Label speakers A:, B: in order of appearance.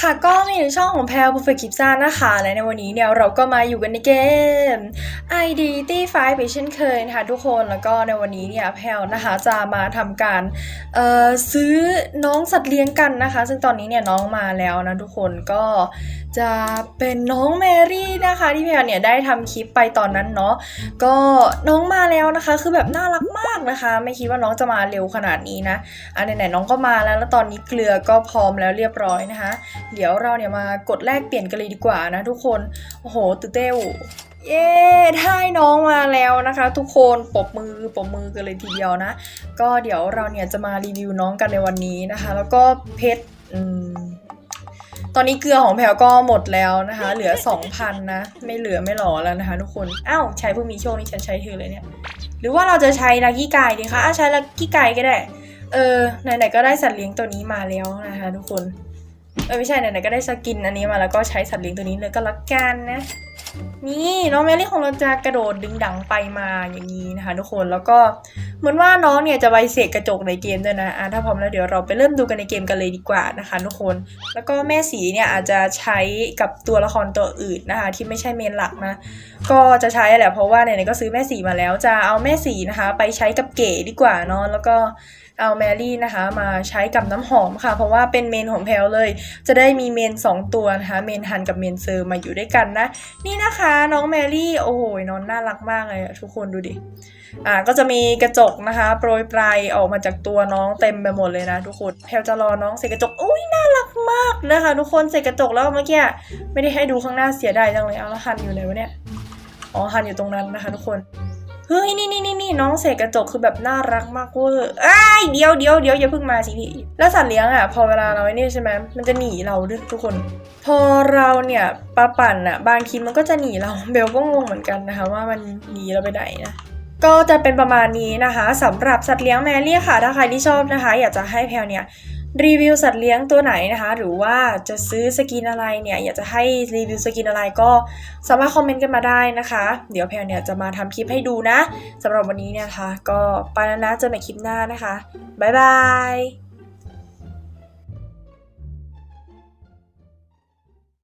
A: ค่ะก็มีในช่องของแพลบูเฟกิปซ่านะคะ และในวันนี้เนี่ยเราก็มาอยู่กันในเกม ID t 5ไปเช่นเคยนะคะทุกคนแล้วก็ในวันนี้เนี่ยแพลวนะคะจะมาทำการเอ่อซื้อน้องสัตว์เลี้ยงกันนะคะ ซึ่งตอนนี้เนี่ยน้องมาแล้วนะทุกคนก็จะเป็นน้องแมรี่นะคะที่แพลวเนี่ยได้ทำคลิปไปตอนนั้นเนาะก็น้องมาแล้วนะคะ คือแบบน่ารักมากนะคะ ไม่คิดว่าน้องจะมาเร็วขนาดนี้นะอันไหนๆน้องก็มาแล้วแล้วตอนนี้เกลือก็พร้อมแล้วเรียบร้อยนะคะเดี๋ยวเราเนี่ยมากดแลกเปลี่ยนกันเลยดีกว่านะทุกคน โอ้โหตื่นเต้นเย้ได้น้องมาแล้วนะคะ ทุกคนปบมือปบมือกันเลยทีเดียวนะ ก็เดี๋ยวเราเนี่ยจะมารีวิวน้องกันในวันนี้นะคะ แล้วก็เพชรอืมตอนนี้เกลือของแพลก็หมดแล้วนะคะ เหลือ 2,000 นะ ไม่เหลือไม่หลอแล้วนะคะ ทุกคนอ้าวใช้ผู้มีโชคนี่ฉันใช้เธอเลยเนี่ย หรือว่าเราจะใช้ลักกี้ไก่ดีคะอะใช้ลักกี้ไก่ก็ได้ เออไหนๆก็ได้สัตว์เลี้ยงตัวนี้มาแล้วนะคะ ทุกคน เออไม่ใช่ไหนๆก็ได้สกินอันนี้มาแล้วก็ใช้สัตว์เลี้ยงตัวนี้เลยก็ละกันนะ นี่น้องแมรี่ของเราจะกระโดดดึงดังไปมาอย่างนี้นะคะ ทุกคนแล้วก็เหมือนว่าน้องเนี่ยจะไปเสกกระจกในเกมด้วยนะอะถ้าพร้อมแล้วเดี๋ยวเราไปเริ่มดูกันในเกมกันเลยดีกว่านะคะ ทุกคน แล้วก็แม่สีเนี่ยอาจจะใช้กับตัวละครตัวอื่นนะคะ ที่ไม่ใช่เมนหลักนะ ก็จะใช้แหละเพราะว่าไหนๆก็ซื้อแม่สีมาแล้วจะเอาแม่สีนะคะ ไปใช้กับเก๋ดีกว่าเนาะแล้วก็เอาแมรี่นะคะ มาใช้กับน้ำหอมค่ะ เพราะว่าเป็นเมนของแพลเลย จะได้มีเมน 2 ตัวนะคะเมนฮันกับเมนเซอร์มาอยู่ด้วยกันนะนี่นะคะ น้องแมรี่ โอ้โหน้องน่ารักมากเลยทุกคนดูดิ อ่า ก็จะมีกระจกนะคะ โปรยปลายออกมาจากตัวน้องเต็มไปหมดเลยนะทุกคนแพลจะรอน้องใส่กระจก อุ้ยน่ารักมากนะคะ ทุกคนใส่กระจกแล้วเมื่อกี้ไม่ได้ให้ดูข้างหน้าเสียดายจังเลย เอาแล้วฮันอยู่ไหนวะเนี่ย อ๋อฮันอยู่ตรงนั้นนะคะ ทุกคน เฮ้ยนี่นี่นี่นี่น้องเสกกระจกคือแบบน่ารักมากเวอร์อ้ายเดียวเดียวเดียวอย่าเพิ่งมาสิพี่แล้วสัตว์เลี้ยงอะ พอเวลาเราไอ้นี่ยใช่ไหมมันจะหนีเราด้วยทุกคน พอเราเนี่ยปาปั่นอะ บางทีมันก็จะหนีเราเบลก็งงเหมือนกันนะคะว่ามันหนีเราไปไหนนะก็จะเป็นประมาณนี้นะคะสำหรับสัตว์เลี้ยงแมรี่ค่ะถ้าใครที่ชอบนะคะ อยากจะให้แพลเนี่ย รีวิวสัตว์เลี้ยงตัวไหนนะคะ หรือว่าจะซื้อสกินอะไรเนี่ยอยากจะให้รีวิวสกินอะไรก็สามารถคอมเมนต์กันมาได้นะคะ เดี๋ยวแพลเนี่ยจะมาทำคลิปให้ดูนะสำหรับวันนี้เนี่ยนะคะ ก็ไปแล้วนะเจอกันใหม่คลิปหน้านะคะบ๊ายบาย